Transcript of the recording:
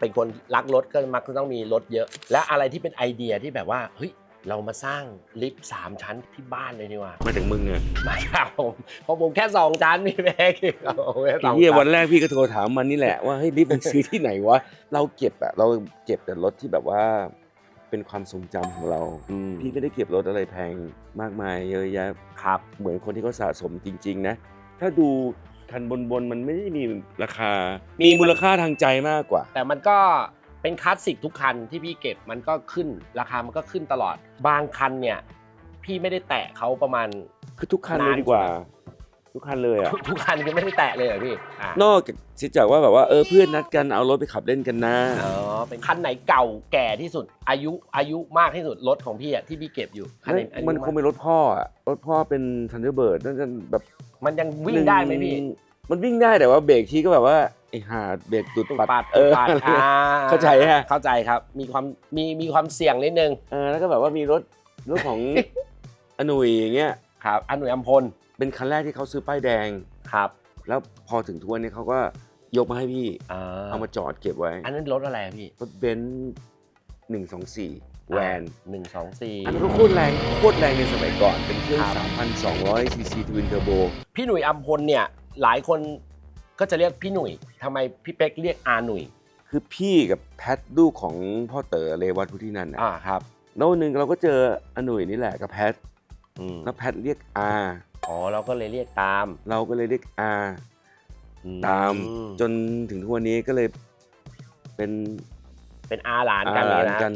เป็นคนรักรถก็มักจะต้องมีรถเยอะ และอะไรที่เป็นไอเดียที่แบบว่าเฮ้ยเรามาสร้างลิฟต์สามชั้นที่บ้านเลยดีกว่ามาถึงมึงเนี่ยไม่ครับผมเพราะผมแค่สองชั้นพี่แม่คือผมแค่สไอ้องเหี้ยชั้วันนแรกพี่ก็โทรถามมันนี่แหละว่าเฮ้ยรีบไปซื้อที่ไหนวะเราเก็บอะเราเก็บแต่รถที่แบบว่า เป็นความทรงจำของเรา อืมพี่ไม่ได้เก็บรถอะไรแพงมากมายเยอะแยะครับ เหมือนคนที่เขาสะสมจริง ๆ นะ ถ้าดู คันบนบนๆมันไม่ได้มีราคา มีมูลค่าทางใจมากกว่า แต่มันก็เป็นคลาสสิกทุกคันที่พี่เก็บมันก็ขึ้นราคามันก็ขึ้นตลอด บางคันเนี่ยพี่ไม่ได้แตะเขาประมาณคือทุกคันเลนายนดีกว่า ทุกคันเลยอะทุกทุกคันคือไม่ได้แตะเลยเหรอพี่อะนอกจากเสียจากว่าแบบว่าเออเพื่อนนัดกันเอารถไปขับเล่นกันนะอ๋อเป็นคันไหนเก่าแก่ที่สุด อายุอายุมากที่สุดรถของพี่อะที่พี่เก็บอยู่คันไหนอายุมันคงเป็นรถพ่ออะรถพ่อเป็นทันเดอร์เบิร์ดนั่นจะแบบมันยังวิ่งได้ไหมพี่นึ่ง มันวิ่งได้แต่ว่าเบรกทีก็แบบว่าไอ้ห่าเบรกตุดตุกปัดปัดเออปัดอ่เข้าใจฮะเข้าใจครับ มีความมีมีความเสี่ยงนิดนึงเออแล้วก็แบบว่ามีรถรถของอนุยอย่างเงี้ยครับอันหนุ่ยอัมพลเป็นคันแรกที่เขาซื้อป้ายแดงครับ แล้วพอถึงทุกวันนี้เขาก็ยกมาให้พี่อ่าเอามาจอดเก็บไว้ อันนั้นรถอะไรอะพี่รถเบนซ์หนึ่งสองสี่แวนหนึ่งสองสี่อันนั้นก็โคตรแรงโคตรแรงในสมัยก่อนเป็นเครื่องครับ3,200ซีซีทวินเทอร์โบพี่หนุ่ยอัมพลเนี่ย หลายคนก็จะเรียกพี่หนุ่ยทำไมพี่เป๊กเรียกอาหนุ่ยคือพี่กับแพทลูกของพ่อเต๋อเรวัตพุทธินันท์นะอ่าครับแล้ววันหนึ่งเราก็เจออนุยนี่แหละกับแพทอืมแล้วแพทเรียกอาอ๋อเราก็เลยเรียกตามเราก็เลยเรียกอา อืตาม จนถึงทุกวันนี้ก็เลยเป็นเป็นอาหลานอากันหเลลายนนะกัน